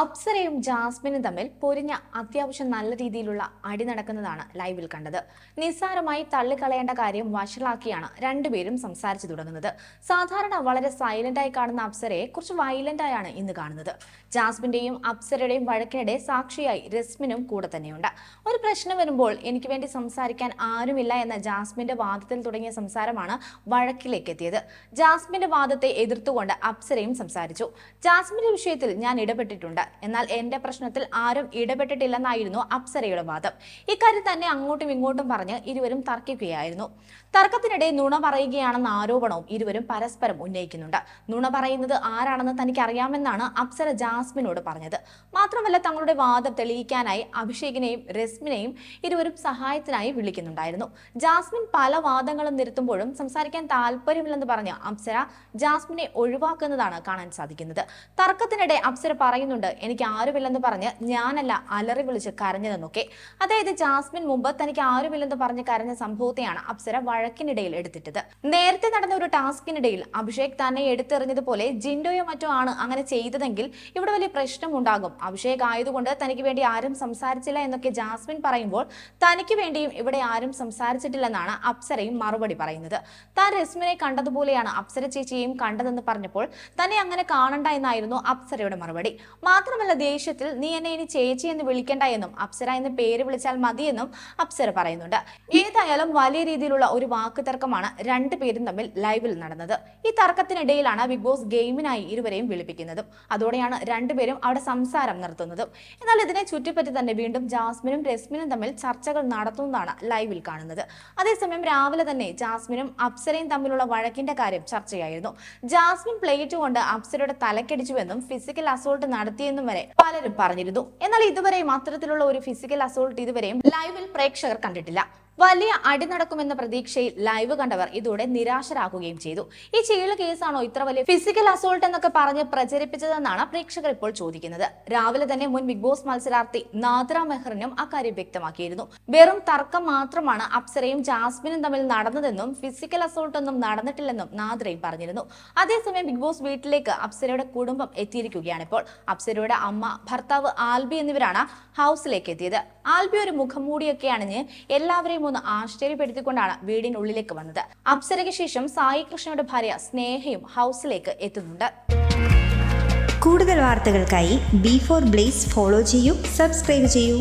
അപ്സരയും ജാസ്മിനും തമ്മിൽ പൊരിഞ്ഞ അത്യാവശ്യം നല്ല രീതിയിലുള്ള അടി നടക്കുന്നതാണ് ലൈവിൽ കണ്ടത്. നിസ്സാരമായി തള്ളിക്കളയേണ്ട കാര്യം വഷളാക്കിയാണ് രണ്ടുപേരും സംസാരിച്ചു തുടങ്ങുന്നത്. സാധാരണ വളരെ സൈലന്റായി കാണുന്ന അപ്സരയെ കുറച്ച് വയലന്റായാണ് ഇന്ന് കാണുന്നത്. ജാസ്മിന്റെയും അപ്സരയുടെയും വഴക്കിനിടെ സാക്ഷിയായി രസ്മിനും കൂടെ തന്നെയുണ്ട്. ഒരു പ്രശ്നം വരുമ്പോൾ എനിക്ക് വേണ്ടി സംസാരിക്കാൻ ആരുമില്ല എന്ന ജാസ്മിന്റെ വാദത്തിൽ തുടങ്ങിയ സംസാരമാണ് വഴക്കിലേക്ക് എത്തിയത്. ജാസ്മിന്റെ വാദത്തെ എതിർത്തുകൊണ്ട് അപ്സരയും സംസാരിച്ചു. ജാസ്മിന്റെ വിഷയത്തിൽ ഞാൻ ഇടപെട്ടിട്ടുണ്ട്. എന്നാൽ എന്റെ പ്രശ്നത്തിൽ ആരും ഇടപെട്ടിട്ടില്ലെന്നായിരുന്നു അപ്സരയുടെ വാദം. ഇക്കാര്യം തന്നെ അങ്ങോട്ടും ഇങ്ങോട്ടും പറഞ്ഞ് ഇരുവരും തർക്കിക്കുകയായിരുന്നു. തർക്കത്തിനിടെ നുണ പറയുകയാണെന്ന ആരോപണവും ഇരുവരും പരസ്പരം ഉന്നയിക്കുന്നുണ്ട്. നുണ പറയുന്നത് ആരാണെന്ന് തനിക്ക് അറിയാമെന്നാണ് അപ്സര ജാസ്മിനോട് പറഞ്ഞത്. മാത്രമല്ല തങ്ങളുടെ വാദം തെളിയിക്കാനായി അഭിഷേകിനെയും രസ്മിനെയും ഇരുവരും സഹായത്തിനായി വിളിക്കുന്നുണ്ടായിരുന്നു. ജാസ്മിൻ പല വാദങ്ങളും നിരത്തുമ്പോഴും സംസാരിക്കാൻ താല്പര്യമില്ലെന്ന് പറഞ്ഞ് അപ്സര ജാസ്മിനെ ഒഴിവാക്കുന്നതാണ് കാണാൻ സാധിക്കുന്നത്. തർക്കത്തിനിടെ അപ്സര പറയുന്നുണ്ട് എനിക്ക് ആരുമില്ലെന്ന് പറഞ്ഞ് ഞാനല്ല അലറി വിളിച്ച് കരഞ്ഞതെന്നൊക്കെ അതായത് ജാസ്മിൻ മുമ്പ് തനിക്ക് ആരുമില്ലെന്ന് പറഞ്ഞ് കരഞ്ഞ സംഭവത്തെയാണ് അപ്സര വഴക്കിനിടയിൽ എടുത്തിട്ടത്. നേരത്തെ നടന്ന ഒരു ടാസ്കിനിടയിൽ അഭിഷേക് തന്നെ എടുത്തെറിഞ്ഞതുപോലെ ജിൻഡോയോ മറ്റോ ആണ് അങ്ങനെ ചെയ്തതെങ്കിൽ ഇവിടെ വലിയ പ്രശ്നമുണ്ടാകും. അഭിഷേക് ആയതുകൊണ്ട് തനിക്ക് വേണ്ടി ആരും സംസാരിച്ചില്ല എന്നൊക്കെ ജാസ്മിൻ പറയുമ്പോൾ തനിക്ക് വേണ്ടിയും ഇവിടെ ആരും സംസാരിച്ചിട്ടില്ലെന്നാണ് അപ്സരയും മറുപടി പറയുന്നത്. താൻ രസ്മിനെ കണ്ടതുപോലെയാണ് അപ്സര ചേച്ചിയെയും കണ്ടതെന്ന് പറഞ്ഞപ്പോൾ തന്നെ അങ്ങനെ കാണണ്ട എന്നായിരുന്നു അപ്സരയുടെ മറുപടി. മാത്രമല്ല ദേഷ്യത്തിൽ നീ എന്നെ ഇനി ചേച്ചി എന്ന് വിളിക്കണ്ട എന്നും അപ്സര എന്ന് പേര് വിളിച്ചാൽ മതിയെന്നും അപ്സര പറയുന്നുണ്ട്. ഏതായാലും വലിയ രീതിയിലുള്ള ഒരു വാക്ക് തർക്കമാണ് രണ്ടു പേരും തമ്മിൽ ലൈവിൽ നടന്നത്. ഈ തർക്കത്തിനിടയിലാണ് ബിഗ് ബോസ് ഗെയിമിനായി ഇരുവരെയും വിളിപ്പിക്കുന്നതും. അതോടെയാണ് രണ്ടുപേരും അവിടെ സംസാരം നിർത്തുന്നതും. എന്നാൽ ഇതിനെ ചുറ്റിപ്പറ്റി തന്നെ വീണ്ടും ജാസ്മിനും രസ്മിനും തമ്മിൽ ചർച്ചകൾ നടത്തുന്നതാണ് ലൈവിൽ കാണുന്നത്. അതേസമയം രാവിലെ തന്നെ ജാസ്മിനും അപ്സരയും തമ്മിലുള്ള വഴക്കിന്റെ കാര്യം ചർച്ചയായിരുന്നു. ജാസ്മിൻ പ്ലേറ്റ് കൊണ്ട് അപ്സരയുടെ തലക്കടിച്ചുവെന്നും ഫിസിക്കൽ അസോൾട്ട് നടത്തിയെന്നും വരെ പലരും പറഞ്ഞിരുന്നു. എന്നാൽ ഇതുവരെയും അത്തരത്തിലുള്ള ഒരു ഫിസിക്കൽ അസോൾട്ട് ഇതുവരെയും ലൈവിൽ പ്രേക്ഷകർ കണ്ടിട്ടില്ല. വലിയ അടി നടക്കുമെന്ന പ്രതീക്ഷയിൽ ലൈവ് കണ്ടവർ ഇതോടെ നിരാശരാകുകയും ചെയ്തു. ഈ ചീൾ കേസാണോ ഇത്ര വലിയ ഫിസിക്കൽ അസോൾട്ട് എന്നൊക്കെ പറഞ്ഞ് പ്രചരിപ്പിച്ചതെന്നാണ് പ്രേക്ഷകർ ഇപ്പോൾ ചോദിക്കുന്നത്. രാവിലെ തന്നെ മുൻ ബിഗ് ബോസ് മത്സരാർത്ഥി നാദ്ര മെഹറിനും അക്കാര്യം വ്യക്തമാക്കിയിരുന്നു. വെറും തർക്കം മാത്രമാണ് അപ്സരയും ജാസ്മിനും തമ്മിൽ നടന്നതെന്നും ഫിസിക്കൽ അസോൾട്ട് ഒന്നും നടന്നിട്ടില്ലെന്നും നാദ്രയും പറഞ്ഞിരുന്നു. അതേസമയം ബിഗ് ബോസ് വീട്ടിലേക്ക് അപ്സരയുടെ കുടുംബം എത്തിയിരിക്കുകയാണ് ഇപ്പോൾ അപ്സരയുടെ അമ്മ ഭർത്താവ് ആൽബി എന്നിവരാണ് ഹൗസിലേക്ക് എത്തിയത്. ആൽബി ഒരു മുഖംമൂടിയൊക്കെ അണിഞ്ഞ് എല്ലാവരെയും ഒന്ന് ആശ്ചര്യപ്പെടുത്തിക്കൊണ്ടാണ് വീടിനുള്ളിലേക്ക് വന്നത്. അപ്സരയ്ക്ക് ശേഷം സായി കൃഷ്ണയുടെ ഭാര്യ സ്നേഹയും ഹൗസിലേക്ക് എത്തുന്നുണ്ട്. കൂടുതൽ വാർത്തകൾക്കായി ബി ഫോർ ബ്ലേസ് ഫോളോ ചെയ്യൂ സബ്സ്ക്രൈബ് ചെയ്യൂ.